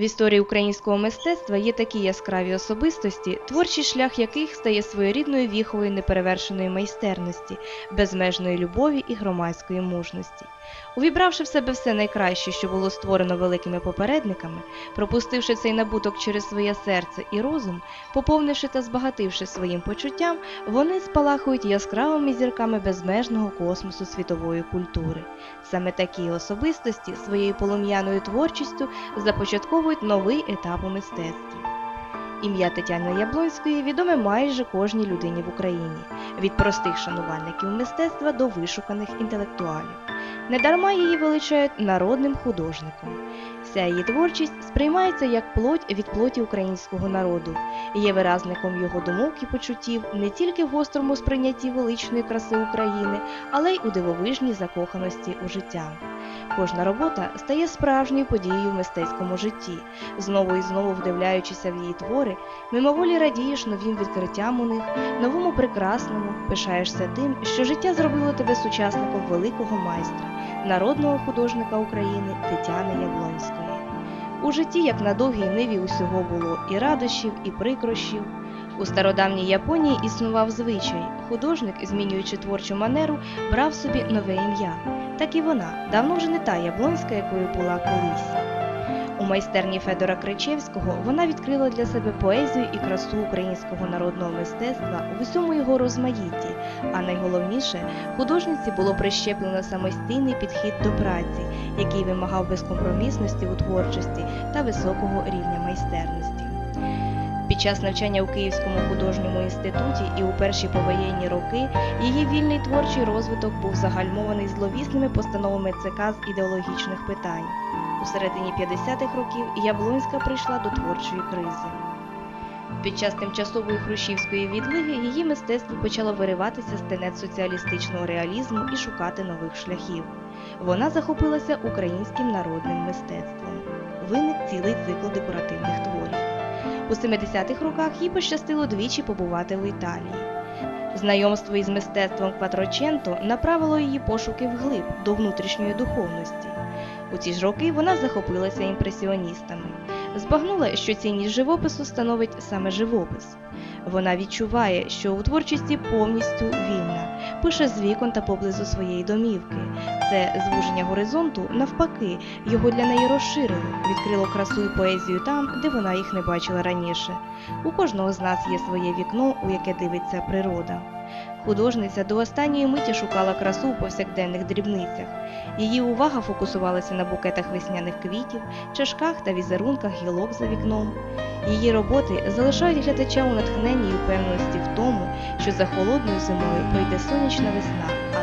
В історії українського мистецтва є такі яскраві особистості, творчий шлях яких стає своєрідною віховою неперевершеної майстерності, безмежної любові і громадської мужності. Увібравши в себе все найкраще, що було створено великими попередниками, пропустивши цей набуток через своє серце і розум, поповнивши та збагативши своїм почуттям, вони спалахують яскравими зірками безмежного космосу світової культури. Саме такі особистості своєю полум'яною творчістю започатковують новий етап у мистецтві. Ім'я Тетяни Яблонської відоме майже кожній людині в Україні, від простих шанувальників мистецтва до вишуканих інтелектуалів. Недарма її величають народним художником. Вся її творчість сприймається як плоть від плоті українського народу, є виразником його думок і почуттів не тільки в гострому сприйнятті величної краси України, але й у дивовижній закоханості у життя. Кожна робота стає справжньою подією в мистецькому житті, знову і знову вдивляючися в її твори, мимоволі радієш новим відкриттям у них, новому прекрасному, пишаєшся тим, що життя зробило тебе сучасником великого майстра, народного художника України Тетяни Яблонської. У житті, як на довгій ниві, усього було і радощів, і прикрощів. У стародавній Японії існував звичай. Художник, змінюючи творчу манеру, брав собі нове ім'я. Так і вона, давно вже не та Яблонська, якою була колись. Майстерні Федора Кричевського вона відкрила для себе поезію і красу українського народного мистецтва в усьому його розмаїтті, а найголовніше, художниці було прищеплено самостійний підхід до праці, який вимагав безкомпромісності у творчості та високого рівня майстерності. Під час навчання у Київському художньому інституті і у перші повоєнні роки її вільний творчий розвиток був загальмований зловісними постановами ЦК з ідеологічних питань. У середині 50-х років Яблонська прийшла до творчої кризи. Під час тимчасової хрущівської відлиги її мистецтво почало вириватися з тенет соціалістичного реалізму і шукати нових шляхів. Вона захопилася українським народним мистецтвом. Виник цілий цикл декоративних творів. У 70-х роках їй пощастило двічі побувати в Італії. Знайомство із мистецтвом Кватроченто направило її пошуки вглиб до внутрішньої духовності. У ці ж роки вона захопилася імпресіоністами, збагнула, що цінність живопису становить саме живопис. Вона відчуває, що у творчості повністю вільна, пише з вікон та поблизу своєї домівки. Це звуження горизонту, навпаки, його для неї розширило, відкрило красу і поезію там, де вона їх не бачила раніше. У кожного з нас є своє вікно, у яке дивиться природа. Художниця до останньої миті шукала красу у повсякденних дрібницях. Її увага фокусувалася на букетах весняних квітів, чашках та візерунках гілок за вікном. Її роботи залишають глядача у натхненні і впевненості в тому, що за холодною зимою прийде сонячна весна,